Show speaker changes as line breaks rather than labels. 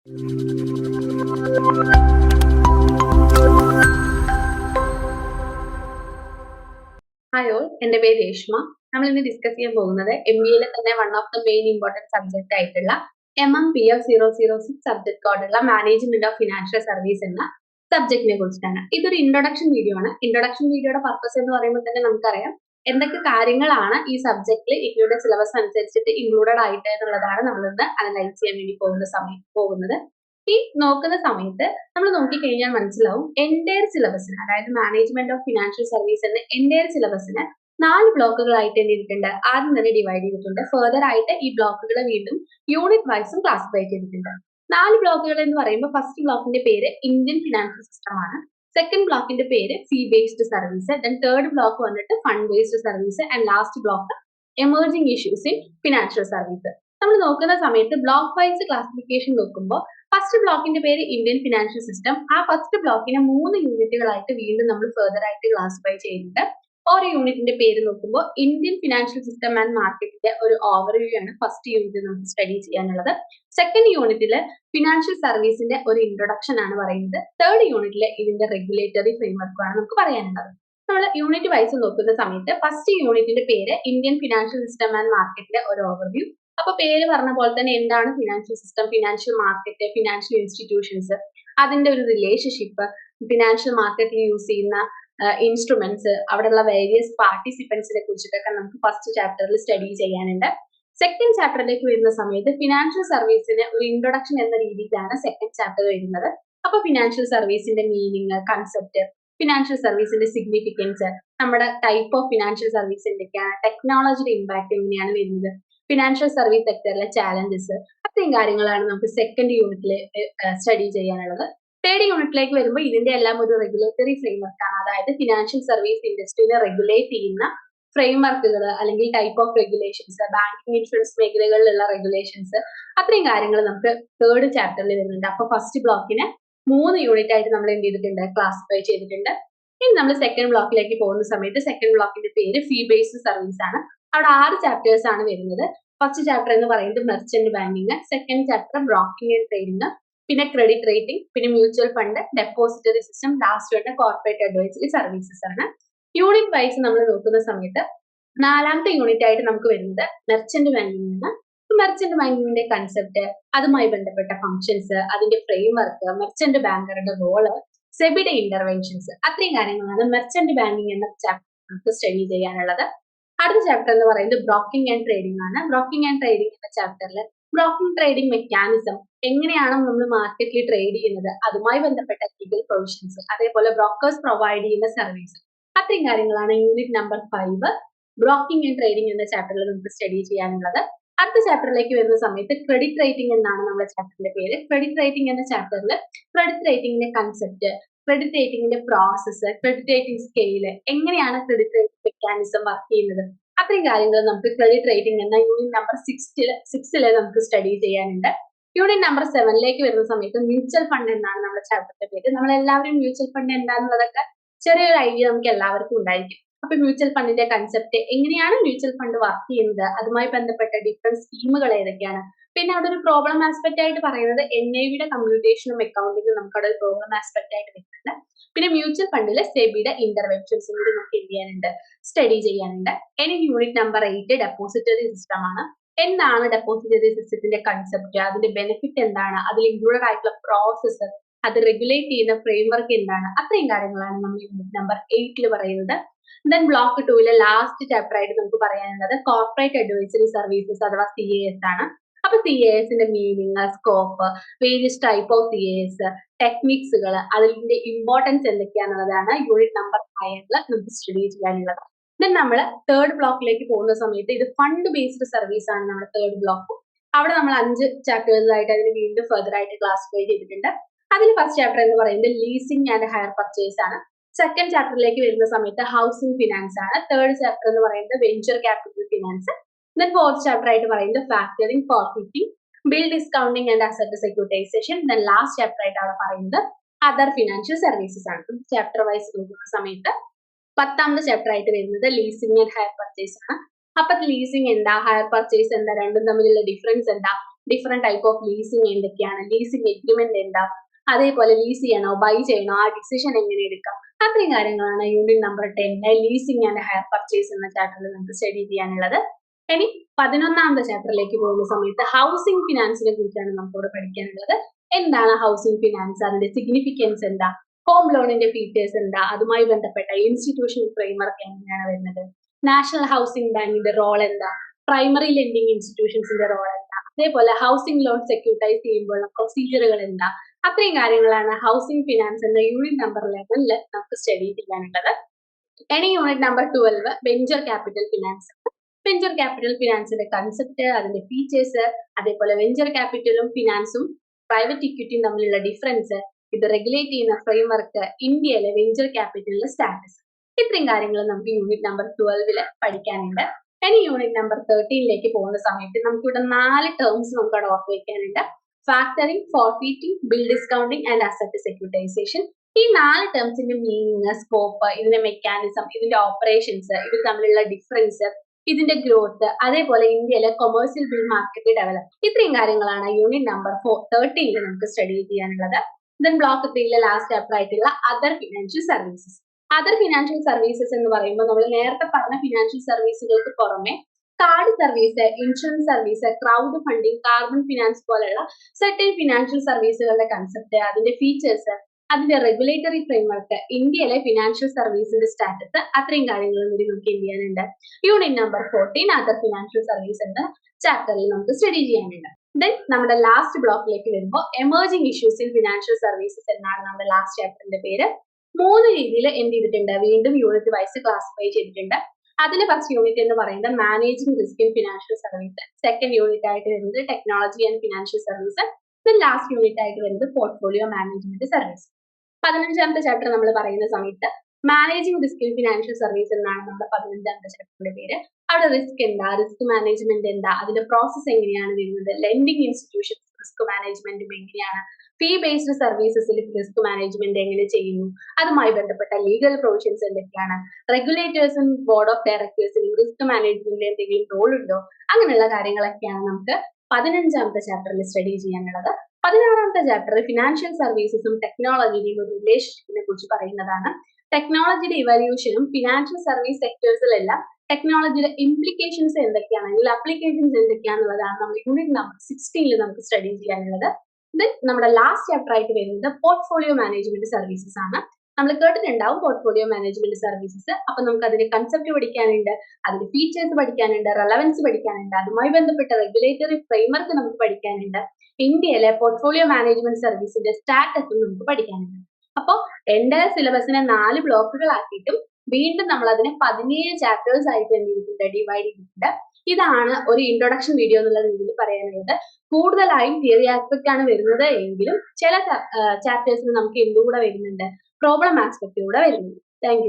Hi all എന്റെ പേര് രേഷ്മ. നമ്മൾ ഇന്ന് ഡിസ്കസ് ചെയ്യാൻ പോകുന്നത് എം ബി എയിലെ തന്നെ one of the main important subject ആയിട്ടുള്ള M M P F zero zero six subject കോഡുള്ള മാനേജ്മെന്റ് ഓഫ് ഫിനാൻഷ്യൽ സർവീസ് എന്ന സബ്ജക്റ്റിനെ കുറിച്ചിട്ടാണ്. ഇതൊരു ഇൻട്രൊഡക്ഷൻ വീഡിയോ ആണ്. ഇൻട്രൊഡക്ഷൻ വീഡിയോയുടെ പർപ്പസ് എന്ന് പറയുമ്പോൾ തന്നെ നമുക്കറിയാം എന്തൊക്കെ കാര്യങ്ങളാണ് ഈ സബ്ജക്റ്റിൽ ഇഗ്നോയുടെ സിലബസ് അനുസരിച്ചിട്ട് ഇൻക്ലൂഡഡ് ആയിട്ട് എന്നുള്ളതാണ് നമ്മൾ ഇന്ന് അനലൈസ് ചെയ്യാൻ വേണ്ടി പോകുന്ന സമയം പോകുന്നത്. ഈ നോക്കുന്ന സമയത്ത് നമ്മൾ നോക്കിക്കഴിഞ്ഞാൽ മനസ്സിലാവും എന്റയർ സിലബസിന് അതായത് മാനേജ്മെന്റ് ഓഫ് ഫിനാൻഷ്യൽ സർവീസ് എന്ന എന്റയർ സിലബസിന് നാല് ബ്ലോക്കുകളായിട്ട് എഴുതിയിട്ടുണ്ട്. ആദ്യം തന്നെ ഡിവൈഡ് ചെയ്തിട്ടുണ്ട്. ഫെർദർ ആയിട്ട് ഈ ബ്ലോക്കുകൾ വീണ്ടും യൂണിറ്റ് വൈസും ക്ലാസിഫൈ ചെയ്തിട്ടുണ്ട്. നാല് ബ്ലോക്കുകൾ എന്ന് പറയുമ്പോൾ ഫസ്റ്റ് ബ്ലോക്കിന്റെ പേര് ഇന്ത്യൻ ഫിനാൻഷ്യൽ സിസ്റ്റം ആണ്. സെക്കൻഡ് ബ്ലോക്കിന്റെ പേര് fee based service then third block വന്നിട്ട് fund based service and last block emerging issues in financial service നമ്മൾ നോക്കുന്ന സമയത്ത് ബ്ലോക്ക് വൈസ് ക്ലാസിഫിക്കേഷൻ നോക്കുമ്പോൾ ഫസ്റ്റ് ബ്ലോക്കിന്റെ പേര് ഇന്ത്യൻ ഫിനാൻഷ്യൽ സിസ്റ്റം ആ ഫസ്റ്റ് ബ്ലോക്കിനെ മൂന്ന് യൂണിറ്റുകളായിട്ട് വീണ്ടും നമ്മൾ ഫെർദർ ആയിട്ട് ക്ലാസിഫൈ ചെയ്യുന്നുണ്ട്. ഓരോ യൂണിറ്റിന്റെ പേര് നോക്കുമ്പോൾ ഇന്ത്യൻ ഫിനാൻഷ്യൽ സിസ്റ്റം ആൻഡ് മാർക്കറ്റിന്റെ ഒരു ഓവർവ്യൂ ആണ് ഫസ്റ്റ് യൂണിറ്റ് നമുക്ക് സ്റ്റഡി ചെയ്യാനുള്ളത്. സെക്കൻഡ് യൂണിറ്റിൽ ഫിനാൻഷ്യൽ സർവീസിന്റെ ഒരു ഇൻട്രൊഡക്ഷൻ ആണ് പറയുന്നത്. തേർഡ് യൂണിറ്റിൽ ഇതിന്റെ റെഗുലേറ്ററി ഫ്രെയിംവർക്കാണ് നമുക്ക് പറയാനുള്ളത്. നമ്മൾ യൂണിറ്റ് വൈസ് നോക്കുന്ന സമയത്ത് ഫസ്റ്റ് യൂണിറ്റിന്റെ പേര് ഇന്ത്യൻ ഫിനാൻഷ്യൽ സിസ്റ്റം ആൻഡ് മാർക്കറ്റിന്റെ ഒരു ഓവർവ്യൂ അപ്പൊ പേര് പറഞ്ഞ പോലെ തന്നെ എന്താണ് financial system financial market financial institutions അതിന്റെ ഒരു റിലേഷൻഷിപ്പ് ഫിനാൻഷ്യൽ മാർക്കറ്റിൽ യൂസ് ചെയ്യുന്ന ഇൻസ്ട്രുമെന്റ്സ് അവിടെയുള്ള വേരിയസ് പാർട്ടിസിപ്പൻസിനെ കുറിച്ചിട്ടൊക്കെ നമുക്ക് ഫസ്റ്റ് ചാപ്റ്ററിൽ സ്റ്റഡി ചെയ്യാനുണ്ട്. സെക്കൻഡ് ചാപ്റ്ററിലേക്ക് വരുന്ന സമയത്ത് ഫിനാൻഷ്യൽ സർവീസിന് ഒരു ഇൻട്രൊഡക്ഷൻ എന്ന രീതിയിലാണ് സെക്കൻഡ് ചാപ്റ്റർ വരുന്നത്. അപ്പൊ ഫിനാൻഷ്യൽ സർവീസിന്റെ മീനിങ് കൺസെപ്റ്റ് ഫിനാൻഷ്യൽ സർവീസിന്റെ സിഗ്നിഫിക്കൻസ് നമ്മുടെ ടൈപ്പ് ഓഫ് ഫിനാൻഷ്യൽ സർവീസ് എന്തൊക്കെയാണ് ടെക്നോളജിയുടെ ഇമ്പാക്ട് എങ്ങനെയാണ് വരുന്നത് ഫിനാൻഷ്യൽ സർവീസ് സെക്ടറിലെ ചാലഞ്ചസ് അത്രയും കാര്യങ്ങളാണ് നമുക്ക് സെക്കൻഡ് യൂണിറ്റിൽ സ്റ്റഡി ചെയ്യാനുള്ളത്. തേർഡ് യൂണിറ്റിലേക്ക് വരുമ്പോൾ ഇതിന്റെ എല്ലാം ഒരു റെഗുലേറ്ററി ഫ്രെയിംവർക്ക് ആണ്. അതായത് ഫിനാൻഷ്യൽ സർവീസ് ഇൻഡസ്ട്രീനെ റെഗുലേറ്റ് ചെയ്യുന്ന ഫ്രെയിംവർക്കുകൾ അല്ലെങ്കിൽ type of regulations banking insurance മേഖലകളിലുള്ള റെഗുലേഷൻസ് അത്രയും കാര്യങ്ങൾ നമുക്ക് തേർഡ് ചാപ്റ്ററിൽ വരുന്നുണ്ട്. അപ്പൊ ഫസ്റ്റ് ബ്ലോക്കിന് മൂന്ന് യൂണിറ്റ് ആയിട്ട് നമ്മൾ എന്ത് ചെയ്തിട്ടുണ്ട്? ക്ലാസിഫൈ ചെയ്തിട്ടുണ്ട്. ഇനി നമ്മൾ സെക്കൻഡ് ബ്ലോക്കിലേക്ക് പോകുന്ന സമയത്ത് സെക്കൻഡ് ബ്ലോക്കിന്റെ പേര് ഫീ ബേസ്ഡ് സർവീസ് ആണ്. അവിടെ ആറ് ചാപ്റ്റേഴ്സ് ആണ് വരുന്നത്. ഫസ്റ്റ് ചാപ്റ്റർ എന്ന് പറയുന്നത് merchant banking second chapter broking and trading പിന്നെ ക്രെഡിറ്റ് റേറ്റിംഗ് പിന്നെ mutual fund depository system last വരുന്ന കോർപ്പറേറ്റ് അഡ്വൈസറി സർവീസസ് ആണ്. യൂണിറ്റ് വൈസ് നമ്മൾ നോക്കുന്ന സമയത്ത് നാലാമത്തെ യൂണിറ്റ് ആയിട്ട് നമുക്ക് വരുന്നത് മെർച്ചന്റ് ബാങ്കിങ് ആണ് മെർച്ചന്റ് ബാങ്കിങ്ങിന്റെ കൺസെപ്റ്റ് അതുമായി ബന്ധപ്പെട്ട ഫംഗ്ഷൻസ് അതിന്റെ ഫ്രെയിം വർക്ക് മെർച്ചന്റ് ബാങ്കറുടെ റോൾ സെബിയുടെ ഇന്റർവെൻഷൻസ് അത്രയും കാര്യങ്ങളാണ് മെർച്ചന്റ് ബാങ്കിങ് എന്ന ചാപ്റ്റർ നമുക്ക് സ്റ്റഡി ചെയ്യാനുള്ളത്. അടുത്ത ചാപ്റ്റർ എന്ന് പറയുന്നത് ബ്രോക്കിംഗ് ആൻഡ് ട്രേഡിംഗ് ആണ്. ബ്രോക്കിംഗ് ആൻഡ് ട്രേഡിംഗ് എന്ന ചാപ്റ്ററിൽ ബ്രോക്കിംഗ് ട്രേഡിംഗ് മെക്കാനിസം എങ്ങനെയാണ് നമ്മൾ മാർക്കറ്റിൽ ട്രേഡ് ചെയ്യുന്നത്? അതുമായി ബന്ധപ്പെട്ട ലീഗൽ പ്രൊവിഷൻസ് അതേപോലെ ബ്രോക്കേഴ്സ് പ്രൊവൈഡ് ചെയ്യുന്ന സർവീസ് അത്രയും കാര്യങ്ങളാണ് unit number five broking and trading എന്ന ചാപ്റ്ററിൽ നമുക്ക് സ്റ്റഡി ചെയ്യാനുള്ളത്. അടുത്ത ചാപ്റ്ററിലേക്ക് വരുന്ന സമയത്ത് ക്രെഡിറ്റ് റേറ്റിംഗ് എന്നാണ് നമ്മുടെ ചാപ്റ്ററിന്റെ പേര്. ക്രെഡിറ്റ് റേറ്റിംഗ് എന്ന ചാപ്റ്ററിൽ ക്രെഡിറ്റ് റേറ്റിംഗിന്റെ കൺസെപ്റ്റ് ക്രെഡിറ്റ് റേറ്റിംഗിന്റെ പ്രോസസ്സ് ക്രെഡിറ്റ് റേറ്റിംഗ് സ്കെയിൽ എങ്ങനെയാണ് ക്രെഡിറ്റ് റേറ്റിംഗ് മെക്കാനിസം വർക്ക് ചെയ്യുന്നത്? അത്രയും കാര്യങ്ങൾ നമുക്ക് ക്രെഡിറ്റ് റേറ്റിംഗ് എന്ന യൂണിറ്റ് നമ്പർ സിക്സ്റ്റിൽ സിക്സിൽ നമുക്ക് സ്റ്റഡി ചെയ്യാനുണ്ട്. യൂണിറ്റ് നമ്പർ സെവനിലേക്ക് വരുന്ന സമയത്ത് മ്യൂച്വൽ ഫണ്ട് എന്നാണ് നമ്മുടെ ചാപ്റ്ററിന്റെ പേര്. നമ്മൾ എല്ലാവരും മ്യൂച്വൽ ഫണ്ട് എന്താണെന്നുള്ളതൊക്കെ ചെറിയൊരു ഐഡിയ നമുക്ക് എല്ലാവർക്കും ഉണ്ടായിരിക്കും. അപ്പൊ മ്യൂച്വൽ ഫണ്ടിന്റെ കൺസെപ്റ്റ് എങ്ങനെയാണ് മ്യൂച്വൽ ഫണ്ട് വർക്ക് ചെയ്യുന്നത്? അതുമായി ബന്ധപ്പെട്ട ഡിഫറെന്റ് സ്കീമുകൾ ഏതൊക്കെയാണ്? പിന്നെ അവിടെ ഒരു പ്രോബ്ലം ആസ്പെക്ട് ആയിട്ട് പറയുന്നത് എൻ ഐ വിയുടെ കമ്മ്യൂണിക്കേഷനും അക്കൗണ്ടിങ്ങും നമുക്ക് അവിടെ ഒരു പ്രോബ്ലം ആസ്പെക്ട് ആയിട്ട് വരുന്നുണ്ട്. പിന്നെ മ്യൂച്വൽ ഫണ്ടിലെ സെബിയുടെ ഇന്റർവെൻഷൻസും കൂടി നമുക്ക് എന്ത് ചെയ്യാനുണ്ട്? സ്റ്റഡി ചെയ്യാനുണ്ട്. Any unit number eight depository system ആണ്. എന്താണ് ഡെപ്പോസിറ്ററി സിസ്റ്റത്തിന്റെ കൺസെപ്റ്റ് അതിന്റെ ബെനിഫിറ്റ് എന്താണ്? അതിൽ ഇൻക്ലൂഡഡ് ആയിട്ടുള്ള പ്രോസസ്സ് അത് റെഗുലേറ്റ് ചെയ്യുന്ന ഫ്രെയിംവർക്ക് എന്താണ്? അത്രയും കാര്യങ്ങളാണ് നമ്മൾ യൂണിറ്റ് നമ്പർ എയ്റ്റിൽ പറയുന്നത്. ദെൻ ബ്ലോക്ക് ടൂവിലെ ലാസ്റ്റ് ചാപ്റ്റർ ആയിട്ട് നമുക്ക് പറയാനുള്ളത് കോർപ്പറേറ്റ് അഡ്വൈസറി സർവീസസ് അഥവാ സി എ എസ് ആണ്. അപ്പൊ സി എ എസിന്റെ meaning scope various type of C A S ടെക്നിക്സുകൾ അതിന്റെ ഇമ്പോർട്ടൻസ് എന്തൊക്കെയാണെന്നുള്ളതാണ് യൂണിറ്റ് നമ്പർ ഫൈവിൽ നമുക്ക് സ്റ്റഡി ചെയ്യാനുള്ളത്. ദെൻ നമ്മൾ തേർഡ് ബ്ലോക്കിലേക്ക് പോകുന്ന സമയത്ത് ഇത് ഫണ്ട് ബേസ്ഡ് സർവീസ് ആണ് നമ്മുടെ തേർഡ് ബ്ലോക്ക് അവിടെ നമ്മൾ അഞ്ച് ചാപ്റ്റേഴ്സായിട്ട് അതിന് വീണ്ടും ഫെർദർ ആയിട്ട് ക്ലാസിഫൈ ചെയ്തിട്ടുണ്ട്. അതിൽ ഫസ്റ്റ് ചാപ്റ്റർ എന്ന് പറയുന്നത് ലീസിംഗ് ആൻഡ് ഹയർ പർച്ചേസ് ആണ്. സെക്കൻഡ് ചാപ്റ്ററിലേക്ക് വരുന്ന സമയത്ത് ഹൗസിംഗ് ഫിനാൻസ് ആണ്. തേർഡ് ചാപ്റ്റർ എന്ന് പറയുന്നത് venture capital finance then fourth chapter ആയിട്ട് പറയുന്നത് factoring forfaiting bill discounting and asset securitization then last chapter ആയിട്ട് അവിടെ പറയുന്നത് അതർ ഫിനാൻഷ്യൽ സർവീസസ് ആണ്. ചാപ്റ്റർ വൈസ് നോക്കുന്ന സമയത്ത് പത്താമത്തെ ചാപ്റ്റർ ആയിട്ട് വരുന്നത് ലീസിംഗ് ആൻഡ് ഹയർ പർച്ചേസ് ആണ്. അപ്പൊ ലീസിംഗ് എന്താ? ഹയർ പർച്ചേസ് എന്താ? രണ്ടും തമ്മിലുള്ള ഡിഫറൻസ് എന്താ? ഡിഫറെന്റ് ടൈപ്പ് ഓഫ് ലീസിംഗ് എന്തൊക്കെയാണ്? ലീസിംഗ് എഗ്രിമെന്റ് എന്താ? അതേപോലെ ലീസ് ചെയ്യണോ? ബൈ ചെയ്യണോ? ആ ഡിസിഷൻ എങ്ങനെ എടുക്കാം? അത്രയും കാര്യങ്ങളാണ് യൂണിറ്റ് നമ്പർ ടെന്നിലെ ലീസിംഗ് ആൻഡ് ഹയർ പർച്ചേസ് എന്ന ചാപ്റ്ററിൽ നമുക്ക് സ്റ്റഡി ചെയ്യാനുള്ളത്. ഇനി പതിനൊന്നാമത്തെ ചാപ്റ്ററിലേക്ക് പോകുന്ന സമയത്ത് ഹൗസിംഗ് ഫിനാൻസിനെ കുറിച്ചാണ് നമുക്കിവിടെ പഠിക്കാനുള്ളത്. എന്താണ് ഹൗസിംഗ് ഫിനാൻസ് അതിന്റെ സിഗ്നിഫിക്കൻസ് എന്താ? ഹോം ലോണിന്റെ ഫീച്ചേഴ്സ് എന്താ? അതുമായി ബന്ധപ്പെട്ട ഇൻസ്റ്റിറ്റ്യൂഷൻ ഫ്രെയിംവർക്ക് എങ്ങനെയാണ് വരുന്നത്? നാഷണൽ ഹൗസിംഗ് ബാങ്കിന്റെ റോൾ എന്താ? പ്രൈമറി ലെൻഡിങ് ഇൻസ്റ്റിറ്റ്യൂഷൻസിന്റെ റോൾ എന്താ? അതേപോലെ ഹൗസിംഗ് ലോൺ സെക്യൂരിറ്റൈസ് ചെയ്യുമ്പോഴുള്ള പ്രൊസീജിയറുകൾ എന്താ? അത്രയും കാര്യങ്ങളാണ് ഹൗസിംഗ് ഫിനാൻസ് എന്ന യൂണിറ്റ് നമ്പർ ലെവലിൽ നമുക്ക് സ്റ്റഡി ചെയ്യാനുള്ളത്. Any unit number twelve venture capital finance venture capital ഫിനാൻസിന്റെ concept അതിന്റെ ഫീച്ചേഴ്സ് അതേപോലെ വെഞ്ചർ ക്യാപിറ്റലും ഫിനാൻസും പ്രൈവറ്റ് ഇക്വിറ്റിയും തമ്മിലുള്ള ഡിഫറൻസ് ഇത് റെഗുലേറ്റ് ചെയ്യുന്ന ഫ്രെയിംവർക്ക് ഇന്ത്യയിലെ വെഞ്ചർ ക്യാപിറ്റലിന്റെ സ്റ്റാറ്റസ് ഇത്രയും കാര്യങ്ങൾ നമുക്ക് യൂണിറ്റ് നമ്പർ ട്വൽവിൽ പഠിക്കാനുണ്ട്. ഇനി യൂണിറ്റ് നമ്പർ തേർട്ടീനിലേക്ക് പോകുന്ന സമയത്ത് നമുക്കിവിടെ നാല് ടേംസ് നമുക്ക് അവിടെ ഓർത്ത് വെക്കാനുണ്ട്. Factoring forfeiting bill discounting and asset securitization ഈ നാല് ടേംസിന്റെ മീനിങ് സ്കോപ്പ് ഇതിന്റെ മെക്കാനിസം ഇതിന്റെ ഓപ്പറേഷൻസ് ഇത് തമ്മിലുള്ള ഡിഫറൻസ് ഇതിന്റെ ഗ്രോത്ത് അതേപോലെ ഇന്ത്യയിലെ കൊമേഴ്സ്യൽ ബിൽ മാർക്കറ്റ് ഡെവലപ്പ് ഇത്രയും കാര്യങ്ങളാണ് യൂണിറ്റ് നമ്പർ ഫോർ തേർട്ടീനിൽ നമുക്ക് സ്റ്റഡി ചെയ്യാനുള്ളത്. ദെൻ ബ്ലോക്ക് ത്രീയിലെ ലാസ്റ്റ് ചാപ്റ്റർ ആയിട്ടുള്ള other financial services other financial services എന്ന് പറയുമ്പോൾ നമ്മൾ നേരത്തെ പറഞ്ഞ ഫിനാൻഷ്യൽ സർവീസുകൾക്ക് പുറമെ card service insurance service crowd funding carbon finance പോലുള്ള സെർട്ടൻ ഫിനാൻഷ്യൽ സർവീസുകളുടെ കൺസെപ്റ്റ് അതിന്റെ ഫീച്ചേഴ്സ് അതിന്റെ റെഗുലേറ്ററി ഫ്രെയിംവർക്ക് ഇന്ത്യയിലെ ഫിനാൻഷ്യൽ സർവീസിന്റെ സ്റ്റാറ്റസ് അത്രയും കാര്യങ്ങളും കൂടി നമുക്ക് എന്ത് ചെയ്യാനുണ്ട്? Unit number fourteen other financial service എന്ന ചാപ്റ്ററിൽ നമുക്ക് സ്റ്റഡി ചെയ്യാനുണ്ട്. ദെൻ നമ്മുടെ ലാസ്റ്റ് ബ്ലോക്കിലേക്ക് വരുമ്പോൾ emerging issues in financial services എന്നാണ് നമ്മുടെ ലാസ്റ്റ് ചാപ്റ്ററിന്റെ പേര്. മൂന്ന് രീതിയിൽ എന്ത് ചെയ്തിട്ടുണ്ട്? വീണ്ടും യൂണിറ്റ് വൈസ് ക്ലാസിഫൈ ചെയ്തിട്ടുണ്ട്. അതിലെ ഫസ്റ്റ് യൂണിറ്റ് എന്ന് പറയുന്നത് managing risk in financial service second unit ആയിട്ട് വരുന്നത് technology and financial service then last unit ആയിട്ട് വരുന്നത് പോർട്ട്ഫോളിയോ മാനേജ്മെന്റ് സർവീസ് പതിനഞ്ചാമത്തെ ചാപ്റ്റർ നമ്മൾ പറയുന്ന സമയത്ത് managing risk in financial service എന്നാണ് നമ്മുടെ പതിനഞ്ചാമത്തെ ചാപ്റ്ററിന്റെ പേര്. അവിടെ റിസ്ക് എന്താ? റിസ്ക് മാനേജ്മെന്റ് എന്താ? അതിന്റെ പ്രോസസ് എങ്ങനെയാണ് വരുന്നത്? ലെൻഡിങ് ഇൻസ്റ്റിറ്റ്യൂഷൻസ് റിസ്ക് മാനേജ്മെന്റും എങ്ങനെയാണ്? ഫീ ബേസ്ഡ് സർവീസസിൽ റിസ്ക് മാനേജ്മെന്റ് എങ്ങനെ ചെയ്യുന്നു? അതുമായി ബന്ധപ്പെട്ട ലീഗൽ പ്രൊവിഷൻസ് എന്തൊക്കെയാണ്? റെഗുലേറ്റേഴ്സും ബോർഡ് ഓഫ് ഡയറക്ടേഴ്സിനും റിസ്ക് മാനേജ്മെന്റിൽ എന്തെങ്കിലും റോൾ ഉണ്ടോ? അങ്ങനെയുള്ള കാര്യങ്ങളൊക്കെയാണ് നമുക്ക് പതിനഞ്ചാമത്തെ ചാപ്റ്ററിൽ സ്റ്റഡി ചെയ്യാനുള്ളത്. പതിനാറാമത്തെ ചാപ്റ്റർ ഫിനാൻഷ്യൽ സർവീസസും ടെക്നോളജിയുടെയും ഒരു റിലേഷൻഷിപ്പിനെ കുറിച്ച് പറയുന്നതാണ്. ടെക്നോളജിയുടെ ഇവല്യൂഷനും ഫിനാൻഷ്യൽ സർവീസ് സെക്ടേഴ്സിലെല്ലാം ടെക്നോളജിയുടെ ഇംപ്ലിക്കേഷൻസ് എന്തൊക്കെയാണ്? അല്ലെങ്കിൽ അപ്ലിക്കേഷൻസ് എന്തൊക്കെയാണെന്നുള്ളതാണ് നമ്മൾ യൂണിറ്റ് നമ്പർ സിക്സ്റ്റീനിൽ നമുക്ക് സ്റ്റഡി ചെയ്യാനുള്ളത്. ദെൻ നമ്മുടെ ലാസ്റ്റ് ചാപ്റ്റർ ആയിട്ട് വരുന്നത് പോർട്ട്ഫോളിയോ മാനേജ്മെന്റ് സർവീസസ് ആണ്. നമ്മൾ കേട്ടിട്ടുണ്ടാവും പോർട്ട്ഫോളിയോ മാനേജ്മെന്റ് സർവീസസ് അപ്പൊ നമുക്ക് അതിന്റെ കൺസെപ്റ്റ് പഠിക്കാനുണ്ട് അതിന്റെ ഫീച്ചേഴ്സ് പഠിക്കാനുണ്ട് റെലവൻസ് പഠിക്കാനുണ്ട് അതുമായി ബന്ധപ്പെട്ട റെഗുലേറ്ററി ഫ്രെയിംവർക്ക് നമുക്ക് പഠിക്കാനുണ്ട്. ഇന്ത്യയിലെ പോർട്ട്ഫോളിയോ മാനേജ്മെന്റ് സർവീസിന്റെ സ്റ്റാറ്റസും നമുക്ക് പഠിക്കാനുണ്ട്. അപ്പോൾ എന്റെ സിലബസിനെ നാല് ബ്ലോക്കുകളാക്കിയിട്ടും വീണ്ടും നമ്മൾ അതിനെ പതിനേഴ് ചാപ്റ്റേഴ്സ് ആയിട്ട് എന്ത് ഡിവൈഡ് ചെയ്തിട്ടുണ്ട്. ഇതാണ് ഒരു ഇൻട്രൊഡക്ഷൻ വീഡിയോ എന്നുള്ള രീതിയിൽ പറയാനുള്ളത് കൂടുതലായും തിയറി ആസ്പെക്ട് ആണ് വരുന്നത് എങ്കിലും ചില ചാപ്റ്റേഴ്സിന് നമുക്ക് എന്തുകൂടെ വരുന്നുണ്ട്. പ്രോബ്ലം ആസ്പെക്ട് കൂടെ വരുന്നുണ്ട്. താങ്ക്